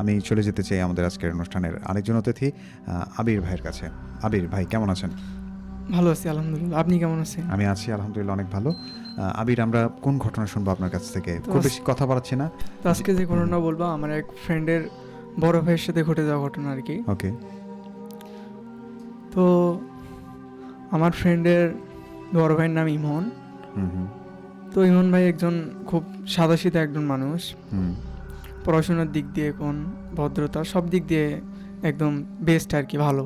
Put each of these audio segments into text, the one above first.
আমি চলে যেতে চাই আমাদের আজকের অনুষ্ঠানের আরেকজন অতিথি আবির ভাইয়ের কাছে। আবির ভাই কেমন আছেন? ভালো আছি আলহামদুলিল্লাহ। আপনি কেমন আছেন? আমি আছি আলহামদুলিল্লাহ অনেক ভালো। আবির আমরা কোন ঘটনা শুনব আপনার কাছ থেকে? খুব বেশি কথা বাড়াচ্ছি না। তো আজকে যে ঘটনা বলব আমার এক ফ্রেন্ডের বড় ভাইয়ের সাথে ঘটে যাওয়া ঘটনা আর কি। ওকে। তো আমার ফ্রেন্ডের বড় ভাইয়ের নাম ইমন। তো ইমন ভাই একজন খুব সাদাসিধা একজন মানুষ। হুম। পড়াশোনার দিক দিয়ে কোন ভদ্রতা সব দিক দিয়ে একদম বেস্ট আর কি ভালো।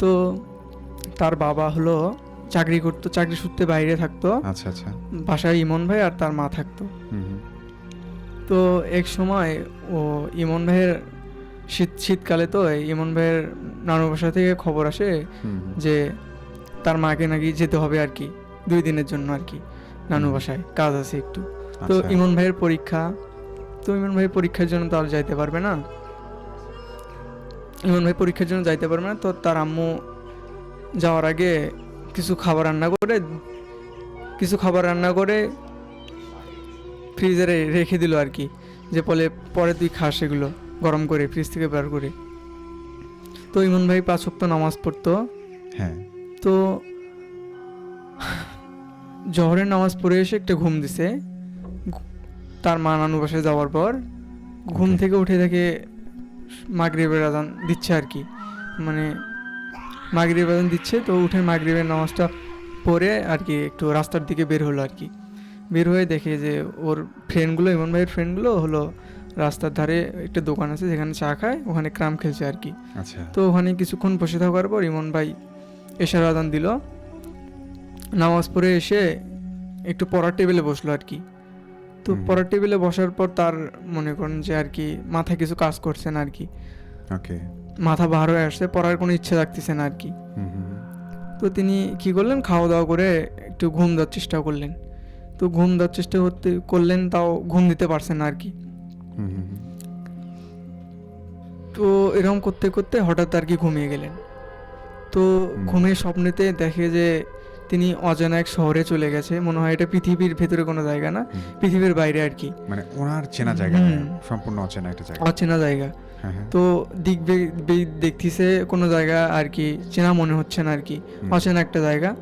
তো তার বাবা হলো চাকরি করতো চাকরি সূত্রে বাইরে থাকতো। আচ্ছা আচ্ছা। বাসায় ইমন ভাই আর তার মা থাকতো। তো এক সময় ও ইমন ভাইয়ের শীত শীতকালে তো ইমন ভাইয়ের নানু বাসা থেকে খবর আসে। যে তার মাকে নাকি যেতে হবে আর কি দুই দিনের জন্য আর কি নানু। বাসায় কাজ আছে একটু। তো আচ্ছা। ইমন ভাইয়ের পরীক্ষা তো ইমন ভাই পরীক্ষার জন্য তো আর যাইতে পারবে না। ইমন ভাই পরীক্ষার জন্য যাইতে পারবে না তো তার আম্মু যাওয়ার আগে কিছু খাবার রান্না করে কিছু খাবার রান্না করে ফ্রিজে রেখে দিল আর কি যে বলে পরে তুই খাস এগুলো গরম করে ফ্রিজ থেকে বের করে। তো ইমন ভাই পাঁচ ওয়াক্ত নামাজ পড়তো। হ্যাঁ। তো জহরের নামাজ পড়ে এসে একটা ঘুম দিছে। তার মা নানু বাসায় যাওয়ার পর ঘুম থেকে উঠে দেখে মাগরিবের আজান দিচ্ছে আর কি। মানে মাগরিবের আজান দিচ্ছে তো উঠে মাগরিবের নামাজটা পরে আর কি একটু রাস্তার দিকে বের হলো আর কি। বের হয়ে দেখে যে ওর ফ্রেন্ডগুলো ইমন ভাইয়ের ফ্রেন্ডগুলো হলো রাস্তার ধারে একটা দোকান আছে যেখানে চা খায় ওখানে ক্রাম খেলছে আর কি। আচ্ছা। তো ওখানে কিছুক্ষণ বসে থাকার পর ইমন ভাই এশার আদান দিল। নামাজ পড়ে এসে একটু পড়ার টেবিলে বসল আর কি। তো। পড়ার টেবিলে বসার পর তার মনে করেন যে আর কি মাথায় কিছু কাজ করছে না আর কি ওকে মাথা বার হয়ে আসছে পড়ার কোনো ইচ্ছে রাখতেছে না আর কি হুম হুম হুম। তো তিনি কি করলেন খাওয়া দাওয়া করে একটু ঘুম দেওয়ার চেষ্টা করলেন তো ঘুম দেওয়ার চেষ্টা করতে করলেন তাও ঘুম দিতে পারছেন না আর কি হুম হুম হুম। তো এরকম করতে করতে হঠাৎ আর কি ঘুমিয়ে গেলেন তো। ঘুমিয়ে স্বপ্নেতে দেখে যে তিনি অজানা এক শহরে চলে গেছে। মনে হয় এটা পৃথিবীর ভেতরে কোনো জায়গা না। পৃথিবীর বাইরে আর কি। মানে ওনার চেনা জায়গা। সম্পূর্ণ অচেনা একটা জায়গা। অচেনা জায়গা। হ্যাঁ হ্যাঁ। তো দিক বে- বে- কোনো জায়গা আর কি চেনা মনে হচ্ছে না আর কি। অচেনা একটা জায়গা।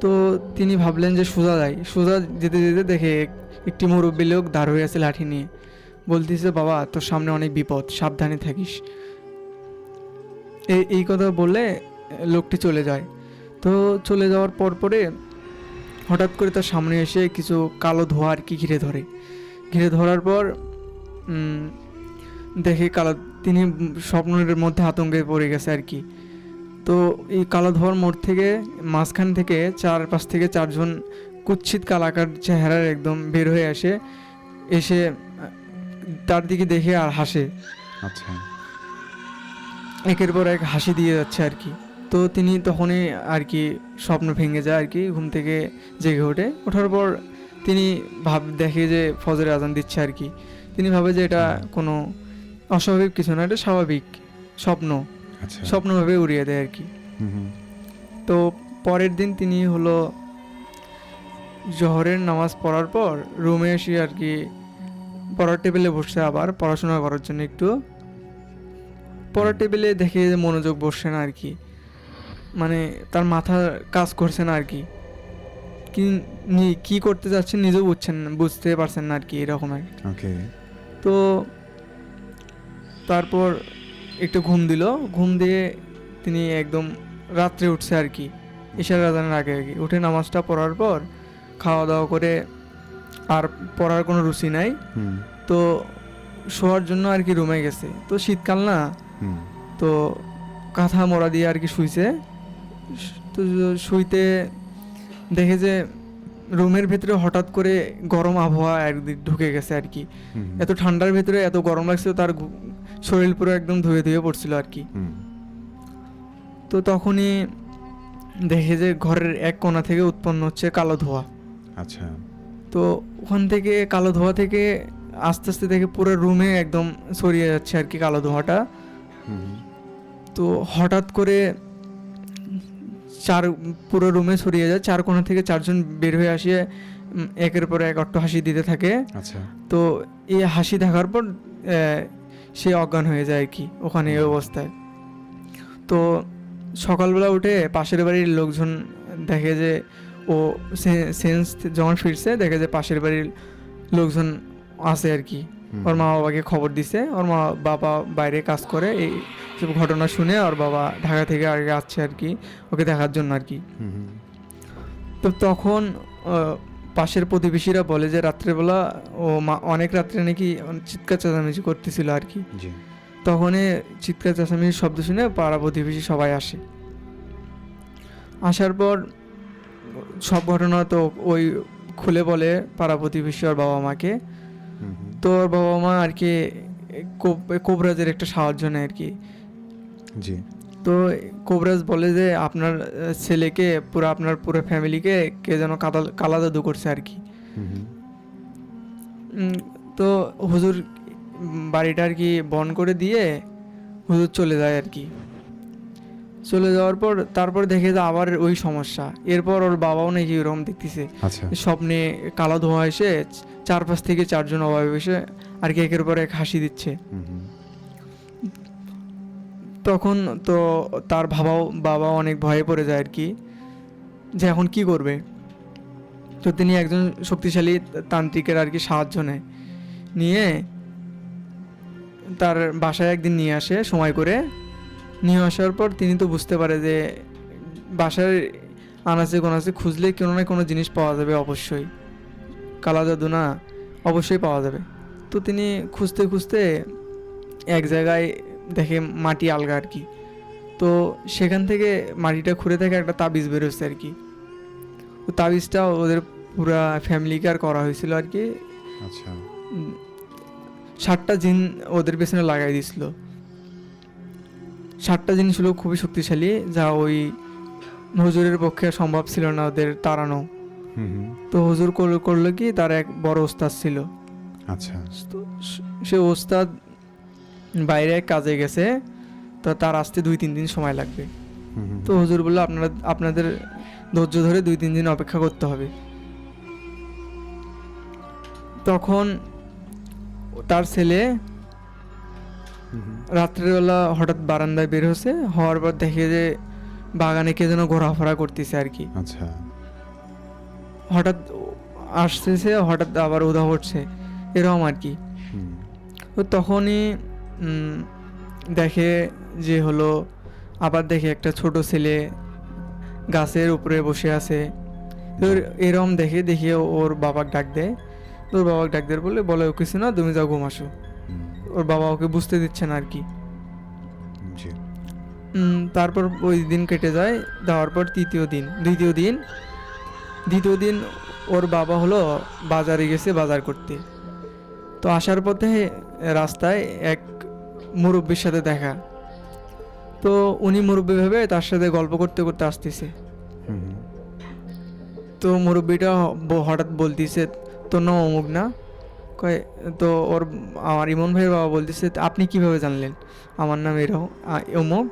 তো তিনি ভাবলেন যে সোজা যায় সোজা যেতে যেতে দেখে একটি মুরব্বী লোক দাঁড় হয়ে আছে লাঠি নিয়ে। বলতেছে বাবা তোর সামনে অনেক বিপদ সাবধানে থাকিস। এই এই কথা বলে লোকটি চলে যায়। তো চলে যাওয়ার পর পরে হঠাৎ করে তার সামনে এসে কিছু কালো ধোঁয়া আর কি ঘিরে ধরে। ঘিরে ধরার পর দেখে কালো তিনি স্বপ্নের মধ্যে আতঙ্কে পড়ে গেছে আর কি। তো এই কালো ধোয়ার মোড় থেকে মাঝখান থেকে চারপাশ থেকে চারজন কুৎসিত কালাকার চেহারার একদম বের হয়ে আসে এসে তার দিকে দেখে আর হাসে। আচ্ছা। একের পর এক হাসি দিয়ে যাচ্ছে আর কি। তো তিনি তখনই আর কি স্বপ্ন ভেঙে যায় আর কি ঘুম থেকে জেগে ওঠে। ওঠার পর তিনি ভাব দেখে যে ফজরের আজান দিচ্ছে আর কি। তিনি ভাবে যে এটা কোনো অস্বাভাবিক কিছু না এটা স্বাভাবিক স্বপ্ন। আচ্ছা। স্বপ্নভাবে উড়িয়ে দেয় আর কি। তো পরের দিন তিনি হলো জহরের নামাজ পড়ার পর রুমে এসে আর কি পড়ার টেবিলে বসছে আবার পড়াশোনা করার জন্য একটু। পড়ার টেবিলে দেখে যে মনোযোগ বসছে না আর কি। মানে তার মাথা কাজ করছে না আর কি কি নি- কি করতে যাচ্ছেন নিজেও বুঝছেন বুঝতে পারছেন না আর কি এরকম আর ওকে তো তারপর একটু ঘুম দিল। ঘুম দিয়ে তিনি একদম রাত্রে উঠছে আর কি ঈশার আজানের আগে আগে উঠে নামাজটা পড়ার পর খাওয়া দাওয়া করে আর পড়ার কোনো রুচি নাই। তো শোয়ার জন্য আর কি রুমে গেছে। তো শীতকাল না? তো কাঁথা মোড়া দিয়ে আর কি শুইছে। তো শুইতে দেখে যে রুমের ভেতরে হঠাৎ করে গরম আবহাওয়া একদিক ঢুকে গেছে আর কি। এত ঠান্ডার ভেতরে এত গরম লাগছিল তার শরীর পুরো একদম ধুয়ে ধুয়ে পড়ছিল আর কি। তো তখনই দেখে যে ঘরের এক কোণা থেকে উৎপন্ন হচ্ছে কালো ধোঁয়া। আচ্ছা। তো ওখান থেকে কালো ধোঁয়া থেকে আস্তে আস্তে দেখে পুরো রুমে একদম ছড়িয়ে যাচ্ছে আর কি কালো ধোঁয়াটা। তো হঠাৎ করে চার পুরো রুমে ছড়িয়ে যায়। চার কোণা থেকে চারজন বের হয়ে আসিয়ে একের পর এক অট্ট হাসি দিতে থাকে। আচ্ছা। তো এই হাসি দেখার পর সে অজ্ঞান হয়ে যায় আর কি ওখানে এই অবস্থায়। তো সকালবেলা উঠে পাশের বাড়ির লোকজন দেখে যে ও সেন্স যখন ফিরছে দেখে যে পাশের বাড়ির লোকজন আছে আর কি। ওর মা বাবাকে খবর দিছে। ওর মা বাবা বাইরে কাজ করে এই সব ঘটনা শুনে ওর বাবা ঢাকা থেকে আগে আসছে আর কি ওকে দেখার জন্য আর কি। তো তখন পাশের প্রতিবেশীরা বলে যে রাত্রেবেলা ও মা অনেক রাত্রে নাকি চিৎকার চেঁচামেচি করতেছিল আর কি। তখনই চিৎকার চেঁচামেচির শব্দ শুনে পাড়া প্রতিবেশী সবাই আসে। আসার পর সব ঘটনা তো ওই খুলে বলে পাড়া প্রতিবেশী ওর বাবা মাকে। তো ওর বাবা মা আর কি কোব- কোবরাজের একটা সাহায্য নেয় আর কি। জি। তো কোবরাজ বলে যে আপনার ছেলেকে পুরো আপনার পুরো ফ্যামিলিকে কে যেন কাদা কালা জাদু করছে আর কি। তো হুজুর বাড়িটা আর কি বন করে দিয়ে হুজুর চলে যায় আর কি। চলে যাওয়ার পর তারপর দেখে যে আবার ওই সমস্যা। এরপর ওর বাবাও নাকি ওরকম দেখতেছে। আচ্ছা। স্বপ্নে কালো ধোঁয়া এসে চারপাশ থেকে চারজন অভাবে এসে আর কি একের পর এক হাসি দিচ্ছে। তখন তো তার বাবাও বাবা অনেক ভয়ে পড়ে যায় আর কি, যে এখন কি করবে? তো তিনি একজন শক্তিশালী তান্ত্রিকের আর কি সাহায্য নেয়। নিয়ে তার বাসায় একদিন নিয়ে আসে সময় করে। নিয়ে আসার পর তিনি তো বুঝতে পারে যে বাসার আনাচে কোনাচে খুঁজলে কোনো না কোনো জিনিস পাওয়া যাবে অবশ্যই। কালা জাদু না, অবশ্যই পাওয়া যাবে। তো তিনি খুঁজতে খুঁজতে এক জায়গায় দেখে মাটি আলগা আর কি। তো সেখান থেকে মাটিটা খুঁড়ে থেকে একটা তাবিজ বেরোচ্ছে আর কি। তো তাবিজটা ওদের পুরা ফ্যামিলিকে আর করা হয়েছিল আর কি। আচ্ছা। ষাটটা জিন ওদের পেছনে লাগাই দিছিল ষাটটা জিন ছিল খুবই শক্তিশালী যা ওই হুজুরের পক্ষে সম্ভব ছিল না ওদের তাড়ানো। তো হুজুর করল কি তার এক বড় ওস্তাদ ছিল। আচ্ছা। সে ওস্তাদ বাইরে কাজে গেছে তো তার আসতে দুই তিন দিন সময় লাগবে। তো হুজুর বলল আপনারা আপনাদের ধৈর্য ধরে দুই তিন দিন অপেক্ষা করতে হবে তখন তার ছেলে। রাত্রেবেলা হঠাৎ বারান্দায় বের হয়েছে হওয়ার পর দেখে যে বাগানে কে যেন ঘোরাফেরা করতেছে আর কি আচ্ছা হঠাৎ আসতেছে হঠাৎ আবার উদা হচ্ছে এরকম আর কি তো তখনই দেখে যে হলো আবার দেখে একটা ছোট ছেলে গাছের উপরে বসে আছে। তো এরকম দেখে দেখে ওর বাবাকে ডাক দেয়। তোর বাবাকে ডাক দেয় বলে বলে "ও কিছু না তুমি যাও ঘুম আসো। ওর বাবা ওকে বুঝতে দিচ্ছে না আর কি। তারপর ওই দিন কেটে যায় দেওয়ার পর তৃতীয় দিন দ্বিতীয় দিন দ্বিতীয় দিন ওর বাবা হলো বাজারে গেছে বাজার করতে। তো আসার পথে রাস্তায় এক মুরব্বীর সাথে দেখা। তো উনি মুরব্বী ভেবে তার সাথে গল্প করতে করতে আসতেছে। তো মুরব্বীটা হঠাৎ বলতেছে তোর নাম অমুক না? কয় তো ওর আমার ইমন ভাইয়ের বাবা বলতেছে "তা আপনি কীভাবে জানলেন? আমার নাম এরকম অমুক?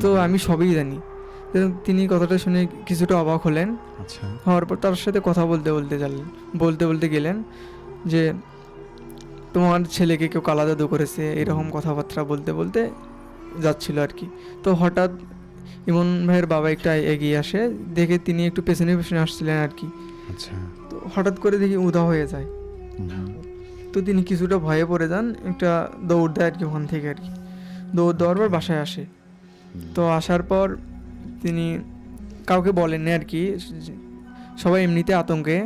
তো আমি সবই জানি। তিনি কথাটা শুনে কিছুটা অবাক হলেন। আচ্ছা। হওয়ার পর তার সাথে কথা বলতে বলতে গেলেন বলতে বলতে গেলেন যে তোমার ছেলেকে কেউ কালা জাদু করেছে এরকম কথাবার্তা বলতে বলতে যাচ্ছিল আর কি। তো হঠাৎ ইমন ভাইয়ের বাবা একটা এগিয়ে আসে দেখে তিনি একটু পেছনে পেছনে আসছিলেন আর কি। আচ্ছা। তো হঠাৎ করে দেখি উদা হয়ে যায়। তো তিনি কিছুটা ভয়ে পড়ে যান একটা দৌড় দেয় আর কি ওখান থেকে আর কি। দৌড় দেওয়ার পর বাসায় আসে। তো আসার পর তিনি কাউকে বলেননি আর কি সবাই এমনিতে আতঙ্কে।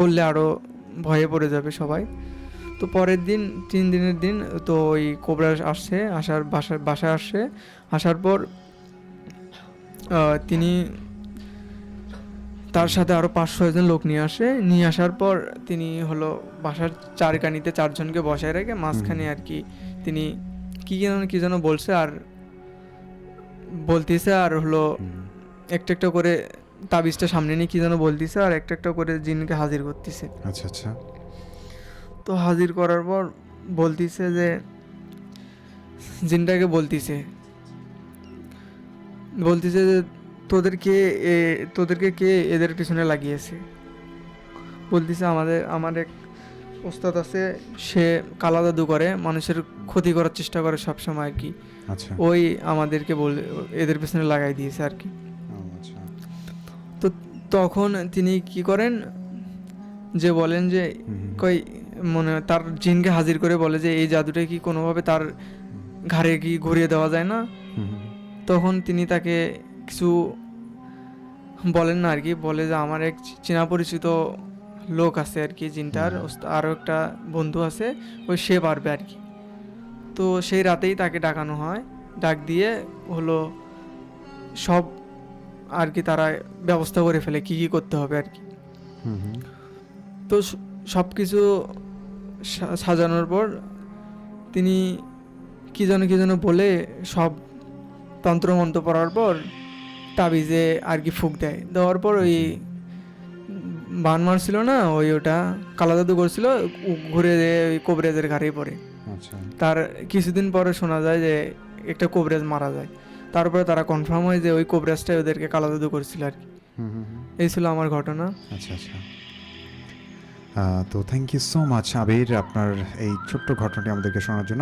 বললে আরও ভয়ে পড়ে যাবে সবাই। তো পরের দিন তিন দিনের দিন তো ওই কোবরা আসছে আসার বাসা বাসায় আসছে। আসার পর তিনি তার সাথে আরও পাঁচ ছয়জন লোক নিয়ে আসে। নিয়ে আসার পর তিনি হলো বাসার চারকানিতে চারজনকে বসায় রেখে মাঝখানে আর কি তিনি কি যেন কী যেন বলছে আর বলতেছে আর হলো একটা একটা করে তাবিজটা সামনে নিয়ে কী যেন বলতেছে আর একটা একটা করে জিনকে হাজির করতেছে। আচ্ছা আচ্ছা। তো হাজির করার পর বলতিছে যে জিনটাকে বলতিছে। বলতিছে যে তোদেরকে তোদেরকে কে এদের পিছনে লাগিয়েছে? বলতিছে আমাদের আমার এক ওস্তাদ আছে সে কালা জাদু করে মানুষের ক্ষতি করার চেষ্টা করে সবসময় আর কি আচ্ছা। ওই আমাদেরকে বলে এদের পেছনে লাগাই দিয়েছে আর কি আচ্ছা। তখন তিনি কি করেন? যে বলেন যে কই মনে তার জিনকে হাজির করে বলে যে এই জাদুটা কি কোনোভাবে তার ঘাড়ে কি ঘুরিয়ে দেওয়া যায় না? তখন তিনি তাকে কিছু বলেন না আর কি বলে যে আমার এক চেনা পরিচিত লোক আছে আর কি জিনটার আরও একটা বন্ধু আছে। ওই সে পারবে আর কি তো সেই রাতেই তাকে ডাকানো হয়। ডাক দিয়ে হলো সব আর কি তারা ব্যবস্থা করে ফেলে কি কি করতে হবে আর কি তো সব কিছু সাজানোর পর তিনি কী যেন কী যেন বলে সব তন্ত্রমন্ত্র পড়ার পর তাবিজে আর কি ফুক দেয়। দেওয়ার পর ওই বান মারছিল না ওই ওটা কালা জাদু করছিল ঘুরে যেয়ে ওই কবরেজের ঘাড়েই পড়ে। আচ্ছা। তার কিছুদিন পরে শোনা যায় যে একটা কবরেজ মারা যায়। তারপরে তারা কনফার্ম হয় যে ওই কবরেজটাই ওদেরকে কালা জাদু করছিল আর কি। এই ছিল আমার ঘটনা। আচ্ছা আচ্ছা। তো thank you so much Abir আপনার এই ছোট্ট ঘটনাটি আমাদেরকে শোনার জন্য।